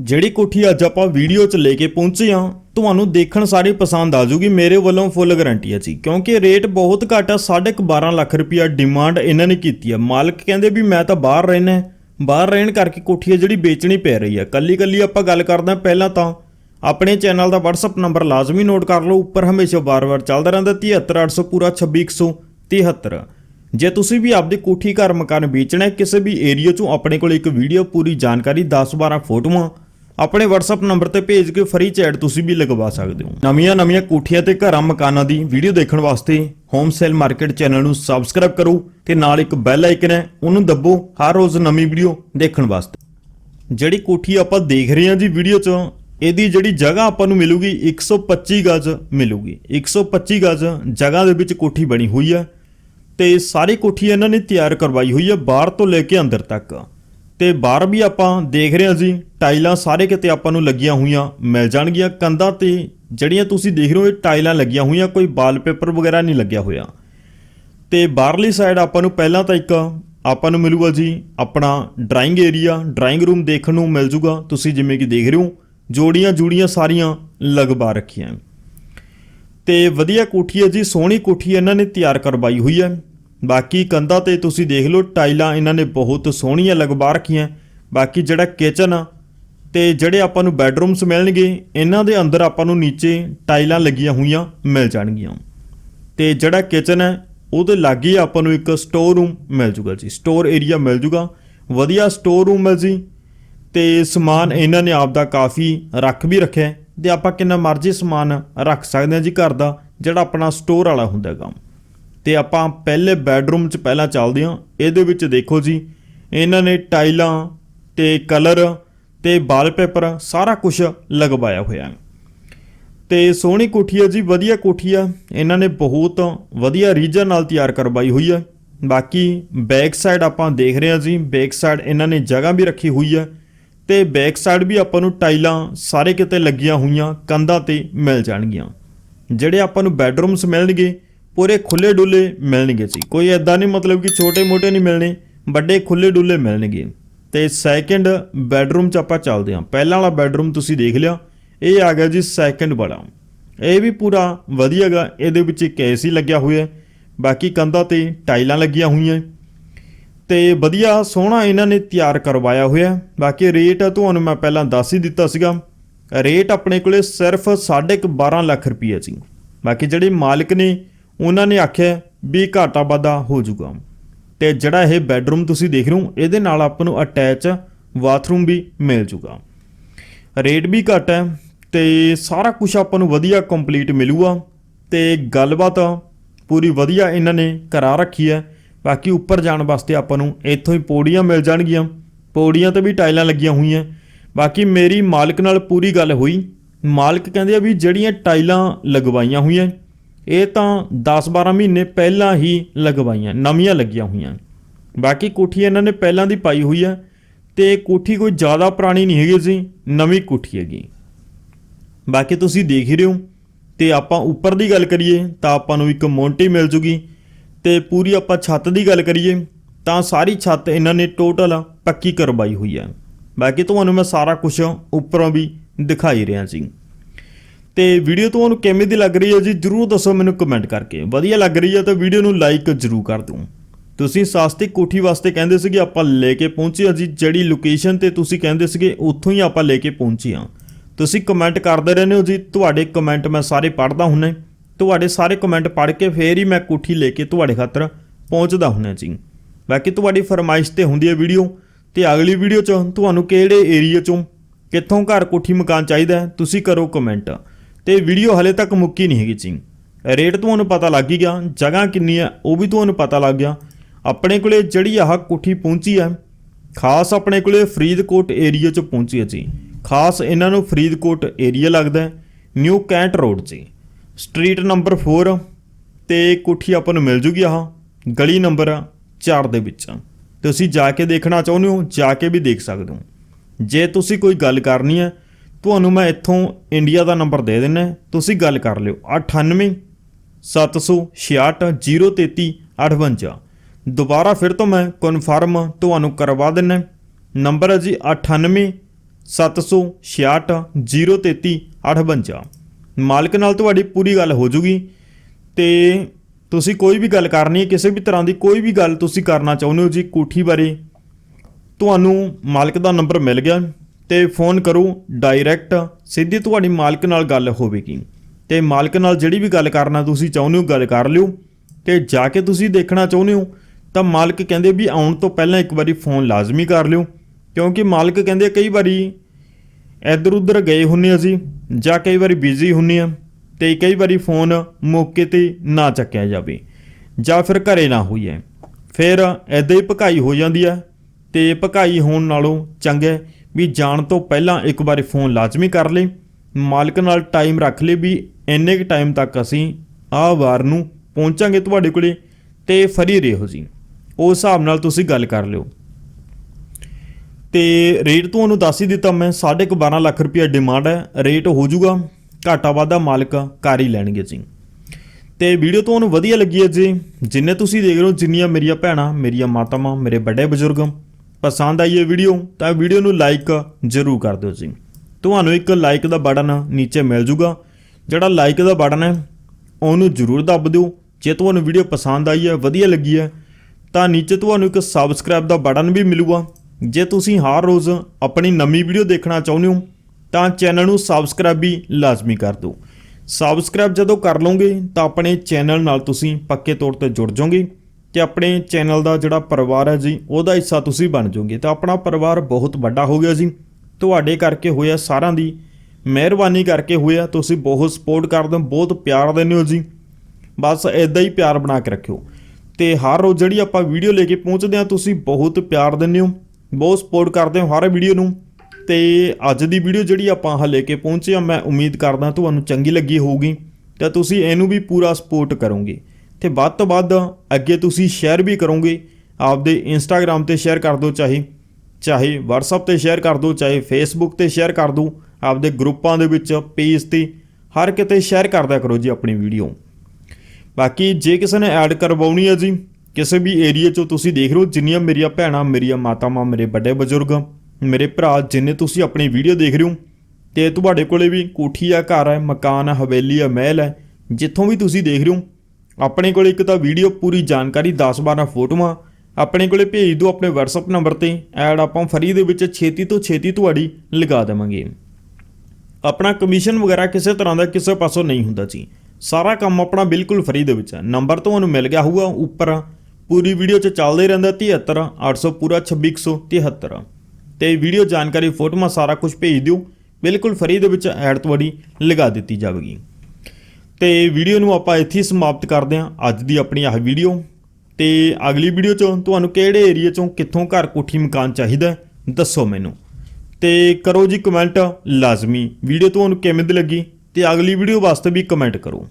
ਜਿਹੜੀ ਕੋਠੀ ਅੱਜ ਆਪਾਂ ਵੀਡੀਓ 'ਚ ਲੈ ਕੇ ਪਹੁੰਚੇ ਹਾਂ, ਤੁਹਾਨੂੰ ਦੇਖਣ ਸਾਰੀ ਪਸੰਦ ਆ ਜੂਗੀ, ਮੇਰੇ ਵੱਲੋਂ ਫੁੱਲ ਗਾਰੰਟੀ ਹੈ ਜੀ। ਕਿਉਂਕਿ ਰੇਟ ਬਹੁਤ ਘੱਟ ਆ 12.5 ਲੱਖ ਰੁਪਿਆ ਡਿਮਾਂਡ ਇਹਨਾਂ ਨੇ ਕੀਤੀ ਹੈ ਮਾਲਕ ਕਹਿੰਦੇ ਵੀ ਮੈਂ ਤਾਂ ਬਾਹਰ ਰਹਿਣਾ ਬਾਹਰ ਰਹਿਣ ਕਰਕੇ ਕੋਠੀ ਹੈ ਜਿਹੜੀ ਵੇਚਣੀ ਪੈ ਰਹੀ ਹੈ ਕੱਲੀ ਕੱਲੀ ਆਪਾਂ ਗੱਲ ਕਰਦੇ ਹਾਂ ਪਹਿਲਾਂ ਤਾਂ, ਆਪਣੇ ਚੈਨਲ ਦਾ WhatsApp ਨੰਬਰ ਲਾਜ਼ਮੀ ਨੋਟ ਕਰ ਲਓ, ਉੱਪਰ ਹਮੇਸ਼ਾ ਵਾਰ ਵਾਰ ਚੱਲਦਾ ਰਹਿੰਦਾ 73800 ਪੂਰਾ 26173 ਜੇ ਤੁਸੀਂ ਵੀ ਆਪਦੀ ਕੋਠੀ ਘਰ ਮਕਾਨ ਵੇਚਣਾ ਹੈ, ਕਿਸੇ ਵੀ ਏਰੀਆ ਚੋਂ ਆਪਣੇ ਕੋਲ ਇੱਕ ਵੀਡੀਓ ਪੂਰੀ ਜਾਣਕਾਰੀ 10-12 ਫੋਟੋਆਂ ਆਪਣੇ WhatsApp ਨੰਬਰ ਤੇ ਭੇਜ ਕੇ ਫ੍ਰੀ ਚੈਟ ਤੁਸੀਂ ਵੀ ਲਗਵਾ ਸਕਦੇ ਹੋ। ਨਵੀਆਂ ਨਵੀਆਂ ਕੋਠੀਆਂ ਤੇ ਘਰਾਂ ਮਕਾਨਾਂ ਦੀ ਵੀਡੀਓ ਦੇਖਣ ਵਾਸਤੇ ਹੋਮ ਸੇਲ ਮਾਰਕੀਟ ਚੈਨਲ ਨੂੰ ਸਬਸਕ੍ਰਾਈਬ ਕਰੋ ਤੇ ਨਾਲ ਇੱਕ ਬੈਲ ਆਈਕਨ ਹੈ, ਉਹਨੂੰ ਦੱਬੋ ਹਰ ਰੋਜ਼ ਨਵੀਂ ਵੀਡੀਓ ਦੇਖਣ ਵਾਸਤੇ। ਜਿਹੜੀ ਕੋਠੀ ਆਪਾਂ ਦੇਖ ਰਹੇ ਹਾਂ ਜੀ ਵੀਡੀਓ 'ਚ, ਇਹਦੀ ਜਿਹੜੀ ਜਗ੍ਹਾ ਆਪਾਂ ਨੂੰ ਮਿਲੂਗੀ 125 ਗਜ਼ ਮਿਲੂਗੀ। 125 ਗਜ਼ ਜਗ੍ਹਾ ਦੇ ਵਿੱਚ ਕੋਠੀ ਬਣੀ ਹੋਈ ਹੈ ਤੇ ਸਾਰੀ ਕੋਠੀ ਇਹਨਾਂ ਨੇ ਤਿਆਰ ਕਰਵਾਈ ਹੋਈ ਹੈ ਬਾਹਰ ਤੋਂ ਲੈ ਕੇ ਅੰਦਰ ਤੱਕ। ਤੇ ਬਾਹਰ ਵੀ ਆਪਾਂ ਦੇਖ ਰਹੇ ਹਾਂ ਜੀ, ਟਾਈਲਾਂ ਸਾਰੇ ਕਿਤੇ ਆਪਾਂ ਨੂੰ ਲੱਗੀਆਂ ਹੋਈਆਂ, ਮਿਲ ਜਾਣਗੀਆਂ। ਕੰਧਾਂ ਤੇ ਜਿਹੜੀਆਂ ਤੁਸੀਂ ਦੇਖ ਰਹੇ ਹੋ, ਇਹ ਟਾਈਲਾਂ ਲੱਗੀਆਂ ਹੋਈਆਂ, ਕੋਈ ਵਾਲਪੇਪਰ ਵਗੈਰਾ ਨਹੀਂ ਲੱਗਿਆ ਹੋਇਆ। ਤੇ ਬਾਹਰਲੀ ਸਾਈਡ ਆਪਾਂ ਨੂੰ ਪਹਿਲਾਂ ਤਾਂ ਇੱਕ ਆਪਾਂ ਨੂੰ ਮਿਲੂਗਾ ਜੀ, ਆਪਣਾ ਡਰਾਇੰਗ ਏਰੀਆ ਡਰਾਇੰਗ ਰੂਮ ਦੇਖਣ ਨੂੰ ਮਿਲ ਜੂਗਾ। ਤੁਸੀਂ ਜਿਵੇਂ ਕਿ ਦੇਖ ਰਹੇ ਹੋ, ਜੋੜੀਆਂ ਜੂੜੀਆਂ ਸਾਰੀਆਂ ਲਗਵਾ ਰੱਖੀਆਂ। ਤੇ ਵਧੀਆ ਕੋਠੀ ਹੈ ਜੀ, ਸੋਹਣੀ ਕੋਠੀ ਇਹਨਾਂ ਨੇ ਤਿਆਰ ਕਰਵਾਈ ਹੋਈ ਹੈ। ਬਾਕੀ ਕੰਧਾਂ ਤੇ ਤੁਸੀਂ ਦੇਖ ਲਓ, ਟਾਈਲਾਂ ਇਹਨਾਂ ਨੇ ਬਹੁਤ ਸੋਹਣੀਆਂ ਲਗਵਾ ਰੱਖੀਆਂ। ਬਾਕੀ ਜਿਹੜਾ ਕਿਚਨ ਆ ਤੇ ਜਿਹੜੇ ਆਪਾਂ ਨੂੰ ਬੈੱਡਰੂਮਸ ਮਿਲਣਗੇ, ਇਹਨਾਂ ਦੇ ਅੰਦਰ ਆਪਾਂ ਨੂੰ ਨੀਚੇ ਟਾਈਲਾਂ ਲੱਗੀਆਂ ਹੋਈਆਂ ਮਿਲ ਜਾਣਗੀਆਂ। ਤੇ ਜਿਹੜਾ ਕਿਚਨ ਹੈ ਉਹਦੇ ਲਾਗੇ ਆਪਾਂ ਨੂੰ ਇੱਕ ਸਟੋਰ ਰੂਮ ਮਿਲ ਜੂਗਾ ਜੀ। ਸਟੋਰ ਏਰੀਆ ਮਿਲ ਜੂਗਾ। ਵਧੀਆ ਸਟੋਰ ਰੂਮ ਹੈ ਜੀ। ਤੇ ਸਮਾਨ ਇਹਨਾਂ ਨੇ ਆਪ ਦਾ ਕਾਫੀ ਰੱਖ ਵੀ ਰੱਖਿਆ। ਹੈ ਤੇ ਆਪਾਂ ਕਿੰਨਾ ਮਰਜ਼ੀ ਸਮਾਨ ਰੱਖ ਸਕਦੇ ਹਾਂ ਜੀ ਘਰ ਦਾ, ਜਿਹੜਾ ਆਪਣਾ ਸਟੋਰ ਵਾਲਾ ਹੁੰਦਾ ਹੈਗਾ। ਤੇ ਆਪਾਂ ਪਹਿਲੇ ਬੈੱਡਰੂਮ 'ਚ ਪਹਿਲਾਂ ਚੱਲਦੇ ਹਾਂ। ਇਹਦੇ ਵਿੱਚ ਦੇਖੋ ਜੀ, ਇਹਨਾਂ ਨੇ ਟਾਈਲਾਂ ਤੇ ਕਲਰ ਤੇ ਵਾਲਪੇਪਰ ਸਾਰਾ ਕੁਝ ਲਗਵਾਇਆ ਹੋਇਆ ਹੈ। ਤੇ ਸੋਹਣੀ ਕੋਠੀ ਹੈ ਜੀ, ਵਧੀਆ ਕੋਠੀ ਆ ਇਹਨਾਂ ਨੇ ਬਹੁਤ ਵਧੀਆ ਰੀਜਨ ਨਾਲ ਤਿਆਰ ਕਰਵਾਈ ਹੋਈ ਹੈ। ਬਾਕੀ ਬੈਕ ਸਾਈਡ ਆਪਾਂ ਦੇਖ ਰਹੇ ਹਾਂ ਜੀ, ਬੈਕ ਸਾਈਡ ਇਹਨਾਂ ਨੇ ਜਗ੍ਹਾ ਵੀ ਰੱਖੀ ਹੋਈ ਹੈ ਤੇ ਬੈਕ ਸਾਈਡ ਵੀ ਆਪਾਂ ਨੂੰ ਟਾਈਲਾਂ ਸਾਰੇ ਕਿਤੇ ਲੱਗੀਆਂ ਹੋਈਆਂ, ਕੰਧਾਂ ਤੇ ਮਿਲ ਜਾਣਗੀਆਂ। ਜਿਹੜੇ ਆਪਾਂ ਨੂੰ ਬੈੱਡਰੂਮਸ ਮਿਲਣਗੇ ਪੂਰੇ ਖੁੱਲੇ ਡੁੱਲੇ ਮਿਲਣਗੇ ਜੀ। ਕੋਈ ਐਦਾਂ ਨਹੀਂ ਮਤਲਬ ਕਿ ਛੋਟੇ ਮੋਟੇ ਨਹੀਂ ਮਿਲਣੇ, ਵੱਡੇ ਖੁੱਲੇ ਡੁੱਲੇ ਮਿਲਣਗੇ। ਤੇ ਸੈਕੰਡ ਬੈਡਰੂਮ 'ਚ ਆਪਾਂ ਚੱਲਦੇ ਹਾਂ। ਪਹਿਲਾਂ ਵਾਲਾ ਬੈਡਰੂਮ ਤੁਸੀਂ ਦੇਖ ਲਿਆ, ਇਹ ਆ ਗਿਆ ਜੀ ਸੈਕੰਡ ਵਾਲਾ। ਇਹ ਵੀ ਪੂਰਾ ਵਧੀਆ ਗਾ, ਇਹਦੇ ਵਿੱਚ ਇੱਕ ਏਸੀ ਲੱਗਿਆ ਹੋਇਆ ਬਾਕੀ ਕੰਧਾਂ ਤੇ ਟਾਈਲਾਂ ਲੱਗੀਆਂ ਹੋਈਆਂ ਹੈ। ਤੇ ਵਧੀਆ ਸੋਹਣਾ ਇਹਨਾਂ ਨੇ ਤਿਆਰ ਕਰਵਾਇਆ ਹੋਇਆ ਬਾਕੀ ਰੇਟ ਤੁਹਾਨੂੰ ਮੈਂ ਪਹਿਲਾਂ ਦੱਸ ਹੀ ਦਿੱਤਾ ਸੀਗਾ। ਰੇਟ ਆਪਣੇ ਕੋਲੇ ਸਿਰਫ 12.5 ਲੱਖ ਰੁਪਏ ਸੀ ਬਾਕੀ ਜਿਹੜੇ ਮਾਲਕ ਨੇ ਉਹਨਾਂ ਨੇ ਆਖਿਆ, ਵੀ ਘਾਟਾ ਵਾਧਾ ਹੋ ਜਾਊਗਾ। ਤੇ ਜਿਹੜਾ ਇਹ ਬੈੱਡਰੂਮ ਤੁਸੀਂ ਦੇਖ ਰਹੇ ਹੋ, ਇਹਦੇ ਨਾਲ ਆਪਾਂ ਨੂੰ ਅਟੈਚ ਬਾਥਰੂਮ ਵੀ ਮਿਲ ਜਾਊਗਾ। ਰੇਟ ਵੀ ਘੱਟ ਹੈ ਤੇ ਸਾਰਾ ਕੁਝ ਆਪਾਂ ਨੂੰ ਵਧੀਆ ਕੰਪਲੀਟ ਮਿਲੂਗਾ ਤੇ ਗੱਲਬਾਤ ਪੂਰੀ ਵਧੀਆ ਇਹਨਾਂ ਨੇ ਕਰਾ ਰੱਖੀ ਹੈ। ਬਾਕੀ ਉੱਪਰ ਜਾਣ ਵਾਸਤੇ ਆਪਾਂ ਨੂੰ ਇੱਥੋਂ ਹੀ ਪੌੜੀਆਂ ਮਿਲ ਜਾਣਗੀਆਂ। ਪੌੜੀਆਂ ਤੇ ਵੀ ਟਾਈਲਾਂ ਲੱਗੀਆਂ ਹੋਈਆਂ। ਬਾਕੀ ਮੇਰੀ ਮਾਲਕ ਨਾਲ ਪੂਰੀ ਗੱਲ ਹੋਈ। ਮਾਲਕ ਕਹਿੰਦੇ ਆ ਵੀ ਜਿਹੜੀਆਂ ਟਾਈਲਾਂ ਲਗਵਾਈਆਂ ਹੋਈਆਂ ਇਹ ਤਾਂ 10-12 ਮਹੀਨੇ ਪਹਿਲਾਂ ਹੀ ਲਗਵਾਈਆਂ, ਨਵੀਆਂ ਲੱਗੀਆਂ ਹੋਈਆਂ। ਬਾਕੀ ਕੋਠੀ ਇਹਨਾਂ ਨੇ ਪਹਿਲਾਂ ਦੀ ਪਾਈ ਹੋਈ ਹੈ ਤੇ ਕੋਠੀ ਕੋਈ ਜ਼ਿਆਦਾ ਪੁਰਾਣੀ ਨਹੀਂ ਹੈਗੀ ਸੀ ਨਵੀਂ ਕੋਠੀ ਹੈਗੀ। ਬਾਕੀ ਤੁਸੀਂ ਦੇਖ ਹੀ ਰਹੇ ਹੋ, ਤੇ ਆਪਾਂ ਉੱਪਰ ਦੀ ਗੱਲ ਕਰੀਏ ਤਾਂ ਆਪਾਂ ਨੂੰ ਇੱਕ ਮੋਂਟੀ ਮਿਲ ਜੂਗੀ ਤੇ ਪੂਰੀ ਆਪਾਂ ਛੱਤ ਦੀ ਗੱਲ ਕਰੀਏ ਤਾਂ ਸਾਰੀ ਛੱਤ ਇਹਨਾਂ ਨੇ ਟੋਟਲ ਪੱਕੀ ਕਰਵਾਈ ਹੋਈ ਹੈ ਬਾਕੀ ਤੁਹਾਨੂੰ ਮੈਂ ਸਾਰਾ ਕੁਝ ਉੱਪਰੋਂ ਵੀ ਦਿਖਾਈ ਰਿਹਾ ਸੀ ਤੇ ਵੀਡੀਓ ਤੁਹਾਨੂੰ ਕਿਵੇਂ ਦੀ ਲੱਗ ਰਹੀ ਹੈ ਜੀ, ਜਰੂਰ ਦੱਸੋ ਮੈਨੂੰ ਕਮੈਂਟ ਕਰਕੇ। ਵਧੀਆ ਲੱਗ ਰਹੀ ਹੈ ਤਾਂ ਵੀਡੀਓ ਨੂੰ ਲਾਈਕ ਜਰੂਰ ਕਰ ਦਿਓ। ਤੁਸੀਂ ਸਸਤੀ ਕੋਠੀ ਵਾਸਤੇ ਕਹਿੰਦੇ ਸੀਗੇ, ਆਪਾਂ ਲੈ ਕੇ ਪਹੁੰਚੇ ਹਾਂ ਜੀ, ਜਿਹੜੀ ਲੋਕੇਸ਼ਨ ਤੇ ਤੁਸੀਂ ਕਹਿੰਦੇ ਸੀਗੇ, ਉੱਥੋਂ ਹੀ ਆਪਾਂ ਲੈ ਕੇ ਪਹੁੰਚੇ ਹਾਂ। ਤੁਸੀਂ ਕਮੈਂਟ ਕਰਦੇ ਰਹਿੰਦੇ ਹੋ ਜੀ, ਤੁਹਾਡੇ ਕਮੈਂਟ ਮੈਂ ਸਾਰੇ ਪੜ੍ਹਦਾ ਹੁੰਨਾ ਤੁਹਾਡੇ ਸਾਰੇ ਕਮੈਂਟ ਪੜ੍ਹ ਕੇ ਫੇਰ ਹੀ ਮੈਂ ਕੋਠੀ ਲੈ ਕੇ ਤੁਹਾਡੇ ਖਾਤਰ ਪਹੁੰਚਦਾ ਹੁੰਨਾ ਜੀ। ਬਾਕੀ ਤੁਹਾਡੀ ਫਰਮਾਇਸ਼ ਤੇ ਹੁੰਦੀ ਹੈ ਵੀਡੀਓ। ਤੇ ਅਗਲੀ ਵੀਡੀਓ 'ਚ ਤੁਹਾਨੂੰ ਕਿਹੜੇ ਏਰੀਆ 'ਚੋਂ ਕਿੱਥੋਂ ਘਰ ਕੋਠੀ ਮਕਾਨ ਚਾਹੀਦਾ ਤੁਸੀਂ ਕਰੋ ਕਮੈਂਟ ਤੇ ਵੀਡੀਓ ਹਲੇ ਤੱਕ ਮੁੱਕੀ ਨਹੀਂ ਹੈਗੀ ਜੀ ਰੇਟ ਤੁਹਾਨੂੰ ਪਤਾ ਲੱਗ ਹੀ ਗਿਆ, ਜਗ੍ਹਾ ਕਿੰਨੀ ਹੈ, ਉਹ ਵੀ ਤੁਹਾਨੂੰ ਪਤਾ ਲੱਗ ਗਿਆ। ਆਪਣੇ ਕੋਲੇ ਜਿਹੜੀ ਆਹ ਕੋਠੀ ਪਹੁੰਚੀ ਹੈ, ਖਾਸ ਆਪਣੇ ਕੋਲੇ ਫਰੀਦਕੋਟ ਏਰੀਆ 'ਚ ਪਹੁੰਚੀ ਹੈ ਜੀ ਖਾਸ ਇਹਨਾਂ ਨੂੰ ਫਰੀਦਕੋਟ ਏਰੀਆ ਲੱਗਦਾ ਹੈ ਨਿਊ ਕੈਂਟ ਰੋਡ 'ਚ। ਸਟਰੀਟ ਨੰਬਰ 4 ਤੇ ਕੋਠੀ ਆਪਾਂ ਨੂੰ ਮਿਲ ਜੂਗੀ ਆਹ, ਗਲੀ ਨੰਬਰ 4 ਦੇ ਵਿੱਚ। ਤੁਸੀਂ ਜਾ ਕੇ ਦੇਖਣਾ ਚਾਹੁੰਦੇ ਹੋ, ਜਾ ਕੇ ਵੀ ਦੇਖ ਸਕਦੇ ਹੋ। ਜੇ ਤੁਸੀਂ ਕੋਈ ਗੱਲ ਕਰਨੀ ਹੈ ਤੁਹਾਨੂੰ ਮੈਂ ਇੱਥੋਂ ਇੰਡੀਆ ਦਾ ਨੰਬਰ ਦੇ ਦਿੰਨਾ ਤੁਸੀਂ ਗੱਲ ਕਰ ਲਿਓ। 98 766 033 58 ਦੁਬਾਰਾ ਫਿਰ ਤੋਂ ਮੈਂ ਕਨਫਰਮ ਤੁਹਾਨੂੰ ਕਰਵਾ ਦਿੰਨਾ ਨੰਬਰ ਹੈ ਜੀ 98 766 033 58 ਮਾਲਕ ਨਾਲ ਤੁਹਾਡੀ ਪੂਰੀ ਗੱਲ ਹੋ ਜੂਗੀ। ਤੇ ਤੁਸੀਂ ਕੋਈ ਵੀ ਗੱਲ ਕਰਨੀ ਹੈ, ਕਿਸੇ ਵੀ ਤਰ੍ਹਾਂ ਦੀ ਕੋਈ ਵੀ ਗੱਲ ਤੁਸੀਂ ਕਰਨਾ ਚਾਹੁੰਦੇ ਹੋ ਜੀ, ਕੋਠੀ ਬਾਰੇ, ਤੁਹਾਨੂੰ ਮਾਲਕ ਦਾ ਨੰਬਰ ਮਿਲ ਗਿਆ। ਤੇ ਫੋਨ ਕਰੋ ਡਾਇਰੈਕਟ ਸਿੱਧੀ ਤੁਹਾਡੀ ਮਾਲਕ ਨਾਲ ਗੱਲ ਹੋਵੇਗੀ। ਤੇ ਮਾਲਕ ਨਾਲ ਜਿਹੜੀ ਵੀ ਗੱਲ ਕਰਨਾ ਤੁਸੀਂ ਚਾਹੁੰਦੇ ਹੋ, ਗੱਲ ਕਰ ਲਿਓ। ਤੇ ਜਾ ਕੇ ਤੁਸੀਂ ਦੇਖਣਾ ਚਾਹੁੰਦੇ ਹੋ, ਤਾਂ ਮਾਲਕ ਕਹਿੰਦੇ ਵੀ ਆਉਣ ਤੋਂ ਪਹਿਲਾਂ ਇੱਕ ਵਾਰੀ ਫੋਨ ਲਾਜ਼ਮੀ ਕਰ ਲਿਓ। ਕਿਉਂਕਿ ਮਾਲਕ ਕਹਿੰਦੇ ਕਈ ਵਾਰੀ ਇੱਧਰ ਉੱਧਰ ਗਏ ਹੁੰਨੇ ਅਸੀਂ, ਜਾਂ ਕਈ ਵਾਰੀ ਬਿਜ਼ੀ ਹੁੰਨੇ ਆ, ਤੇ ਕਈ ਵਾਰੀ ਫੋਨ ਮੌਕੇ ਤੇ ਨਾ ਚੱਕਿਆ ਜਾਵੇ, ਜਾਂ ਫਿਰ ਘਰੇ ਨਾ ਹੋਈਏ। ਫਿਰ ਐਦਾਂ ਹੀ ਭਕਾਈ ਹੋ ਜਾਂਦੀ ਆ, ਤੇ ਭਕਾਈ ਹੋਣ ਨਾਲੋਂ ਚੰਗਾ ਵੀ ਜਾਣ ਤੋਂ ਪਹਿਲਾਂ ਇੱਕ ਵਾਰੀ ਫੋਨ ਲਾਜ਼ਮੀ ਕਰ ਲਈ ਮਾਲਕ ਨਾਲ ਟਾਈਮ ਰੱਖ ਲਈ ਵੀ ਇੰਨੇ ਕੁ ਟਾਈਮ ਤੱਕ ਅਸੀਂ ਆਹ ਵਾਰ ਨੂੰ ਪਹੁੰਚਾਂਗੇ ਤੁਹਾਡੇ ਕੋਲੇ ਤੇ ਫਰੀ ਰਹੋ ਜੀ। ਉਸ ਹਿਸਾਬ ਨਾਲ ਤੁਸੀਂ ਗੱਲ ਕਰ ਲਿਓ। ਤੇ ਰੇਟ ਤੁਹਾਨੂੰ ਦੱਸ ਹੀ ਦਿੱਤਾ ਮੈਂ 12.5 ਲੱਖ ਰੁਪਏ ਡਿਮਾਂਡ ਹੈ ਰੇਟ ਹੋ ਜਾਊਗਾ, ਘਾਟਾ ਵਾਧਾ ਮਾਲਕ ਕਰ ਹੀ ਲੈਣਗੇ ਜੀ। ਤੇ ਵੀਡੀਓ ਤੁਹਾਨੂੰ ਵਧੀਆ ਲੱਗੀ ਹੈ ਜੀ। ਜਿੰਨੇ ਤੁਸੀਂ ਦੇਖ ਰਹੇ ਹੋ, ਜਿੰਨੀਆਂ ਮੇਰੀਆਂ ਭੈਣਾਂ, ਮੇਰੀਆਂ ਮਾਤਾਵਾਂ, ਮੇਰੇ ਵੱਡੇ ਬਜ਼ੁਰਗ ਪਸੰਦ ਆਈ ਇਹ ਵੀਡੀਓ ਤਾਂ ਵੀਡੀਓ ਨੂੰ ਲਾਈਕ ਜ਼ਰੂਰ ਕਰ ਦਿਓ ਜੀ। ਤੁਹਾਨੂੰ ਇੱਕ ਲਾਈਕ ਦਾ ਬਟਨ ਨੀਚੇ ਮਿਲ ਜੂਗਾ। ਜਿਹੜਾ ਲਾਈਕ ਦਾ ਬਟਨ ਹੈ, ਉਹਨੂੰ ਜ਼ਰੂਰ ਦੱਬ ਦਿਓ। ਜੇ ਤੁਹਾਨੂੰ ਵੀਡੀਓ ਪਸੰਦ ਆਈ ਹੈ, ਵਧੀਆ ਲੱਗੀ ਹੈ, ਤਾਂ ਨੀਚੇ ਤੁਹਾਨੂੰ ਇੱਕ ਸਬਸਕ੍ਰਾਈਬ ਦਾ ਬਟਨ ਵੀ ਮਿਲੂਗਾ। ਜੇ ਤੁਸੀਂ ਹਰ ਰੋਜ਼ ਆਪਣੀ ਨਵੀਂ ਵੀਡੀਓ ਦੇਖਣਾ ਚਾਹੁੰਦੇ ਹੋ, ਤਾਂ ਚੈਨਲ ਨੂੰ ਸਬਸਕ੍ਰਾਈਬ ਵੀ ਲਾਜ਼ਮੀ ਕਰ ਦਿਓ। ਸਬਸਕ੍ਰਾਈਬ ਜਦੋਂ ਕਰ ਲਓਗੇ, ਤਾਂ ਆਪਣੇ ਚੈਨਲ ਨਾਲ ਤੁਸੀਂ ਪੱਕੇ ਤੌਰ ਤੇ ਜੁੜ ਜਾਓਗੇ। ਤੇ ਆਪਣੇ ਚੈਨਲ ਦਾ ਜਿਹੜਾ ਪਰਿਵਾਰ ਹੈ ਜੀ, ਉਹਦਾ ਹਿੱਸਾ ਤੁਸੀਂ ਬਣ ਜਾਓਗੇ। ਤਾਂ ਆਪਣਾ ਪਰਿਵਾਰ ਬਹੁਤ ਵੱਡਾ ਹੋ ਗਿਆ ਜੀ। ਤੁਹਾਡੇ ਕਰਕੇ ਹੋਇਆ ਸਾਰਿਆਂ ਦੀ ਮਿਹਰਬਾਨੀ ਕਰਕੇ ਹੋਇਆ। ਤੁਸੀਂ ਬਹੁਤ ਸਪੋਰਟ ਕਰਦੇ ਹੋ, ਬਹੁਤ ਪਿਆਰ ਦਿੰਦੇ ਹੋ ਜੀ। ਬਸ ਇਦਾਂ ਹੀ ਪਿਆਰ ਬਣਾ ਕੇ ਰੱਖਿਓ। ਤੇ ਹਰ ਰੋਜ਼ ਜਿਹੜੀ ਆਪਾਂ ਵੀਡੀਓ ਲੈ ਕੇ ਪਹੁੰਚਦੇ ਆ ਤੁਸੀਂ ਬਹੁਤ ਪਿਆਰ ਦਿੰਦੇ ਹੋ, ਬਹੁਤ ਸਪੋਰਟ ਕਰਦੇ ਹੋ ਹਰ ਵੀਡੀਓ ਨੂੰ। ਤੇ ਅੱਜ ਦੀ ਵੀਡੀਓ ਜਿਹੜੀ ਆਪਾਂ ਆਹ ਲੈ ਕੇ ਪਹੁੰਚੇ ਆ ਮੈਂ ਉਮੀਦ ਕਰਦਾ ਤੁਹਾਨੂੰ ਚੰਗੀ ਲੱਗੀ ਹੋਊਗੀ। ਤਾਂ ਤੁਸੀਂ ਇਹਨੂੰ ਵੀ ਪੂਰਾ ਸਪੋਰਟ ਕਰੋਗੇ। ਤੇ ਵੱਧ ਤੋਂ ਵੱਧ ਅੱਗੇ ਤੁਸੀਂ ਸ਼ੇਅਰ ਵੀ ਕਰੋਗੇ। ਆਪਦੇ ਇੰਸਟਾਗ੍ਰam ਤੇ ਸ਼ੇਅਰ ਕਰ ਦਿਓ, ਚਾਹੇ ਚਾਹੇ WhatsApp ਤੇ ਸ਼ੇਅਰ ਕਰ ਦਿਓ, ਚਾਹੇ Facebook ਤੇ ਸ਼ੇਅਰ ਕਰ ਦਿਓ। ਆਪਦੇ ਗਰੁੱਪਾਂ ਦੇ ਵਿੱਚ ਪੇਜ ਤੇ ਹਰ ਕਿਤੇ ਸ਼ੇਅਰ ਕਰਦਾ ਕਰੋ ਜੀ ਆਪਣੀ ਵੀਡੀਓ ਬਾਕੀ ਜੇ ਕਿਸੇ ਨੇ ਐਡ ਕਰਵਾਉਣੀ ਹੈ ਜੀ, ਕਿਸੇ ਵੀ ਏਰੀਆ 'ਚੋਂ ਤੁਸੀਂ ਦੇਖ ਰਹੇ ਹੋ, ਜਿੰਨੀਆਂ ਮੇਰੀਆਂ ਭੈਣਾਂ, ਮੇਰੀਆਂ ਮਾਤਾਵਾਂ, ਮੇਰੇ ਵੱਡੇ ਬਜ਼ੁਰਗ, ਮੇਰੇ ਭਰਾ, ਜਿੰਨੇ ਤੁਸੀਂ ਆਪਣੀ ਵੀਡੀਓ ਦੇਖ ਰਹੇ ਹੋ, ਤੇ ਤੁਹਾਡੇ ਕੋਲੇ ਵੀ ਕੋਠੀ ਆ ਘਰ ਹੈ, ਮਕਾਨ ਹੈ, ਹਵੇਲੀ ਹੈ, ਮਹਿਲ ਹੈ, ਜਿੱਥੋਂ ਵੀ ਤੁਸੀਂ ਦੇਖ ਰਹੇ ਹੋ ਆਪਣੇ ਕੋਲ ਇੱਕ ਤਾਂ ਵੀਡੀਓ ਪੂਰੀ ਜਾਣਕਾਰੀ 10-12 ਫੋਟੋਆਂ, ਆਪਣੇ ਕੋਲੇ ਭੇਜ ਦਿਓ ਆਪਣੇ WhatsApp ਨੰਬਰ ਤੇ, ਐਡ ਆਪਾਂ ਫਰੀ ਦੇ ਵਿੱਚ ਛੇਤੀ ਤੋਂ ਛੇਤੀ ਤੁਹਾਡੀ ਲਗਾ ਦੇਵਾਂਗੇ। ਆਪਣਾ ਕਮਿਸ਼ਨ ਵਗੈਰਾ ਕਿਸੇ ਤਰ੍ਹਾਂ ਦਾ ਕਿਸੇ ਪਾਸੋਂ ਨਹੀਂ ਹੁੰਦਾ ਜੀ। ਸਾਰਾ ਕੰਮ ਆਪਣਾ ਬਿਲਕੁਲ ਫਰੀ ਦੇ ਵਿੱਚ ਹੈ। ਨੰਬਰ ਤੁਹਾਨੂੰ ਮਿਲ ਗਿਆ ਹੋਊਗਾ ਉੱਪਰ। ਪੂਰੀ ਵੀਡੀਓ 'ਚ ਚੱਲਦੇ ਰਹਿੰਦਾ 73 800 ਪੂਰਾ 2673 ਤੇ ਵੀਡੀਓ ਜਾਣਕਾਰੀ, ਫੋਟੋਆਂ ਸਾਰਾ ਕੁਝ ਭੇਜ ਦਿਓ। ਬਿਲਕੁਲ ਫਰੀ ਦੇ ਵਿੱਚ ਐਡ ਤੁਹਾਡੀ ਲਗਾ ਦਿੱਤੀ ਜਾਵੇਗੀ। ਤੇ ਵੀਡੀਓ ਨੂੰ ਆਪਾਂ ਇੱਥੇ ਹੀ ਸਮਾਪਤ ਕਰਦੇ ਹਾਂ ਅੱਜ ਦੀ ਆਪਣੀ ਆਹ ਵੀਡੀਓ। ਤੇ ਅਗਲੀ ਵੀਡੀਓ 'ਚੋਂ ਤੁਹਾਨੂੰ ਕਿਹੜੇ ਏਰੀਆ 'ਚੋਂ ਕਿੱਥੋਂ ਘਰ ਕੋਠੀ ਮਕਾਨ ਚਾਹੀਦਾ ਦੱਸੋ ਮੈਨੂੰ। ਤੇ ਕਰੋ ਜੀ ਕਮੈਂਟ ਲਾਜ਼ਮੀ। ਵੀਡੀਓ ਤੁਹਾਨੂੰ ਕਿਵੇਂ ਦੀ ਲੱਗੀ? ਤੇ ਅਗਲੀ ਵੀਡੀਓ ਵਾਸਤੇ ਵੀ ਕਮੈਂਟ ਕਰੋ।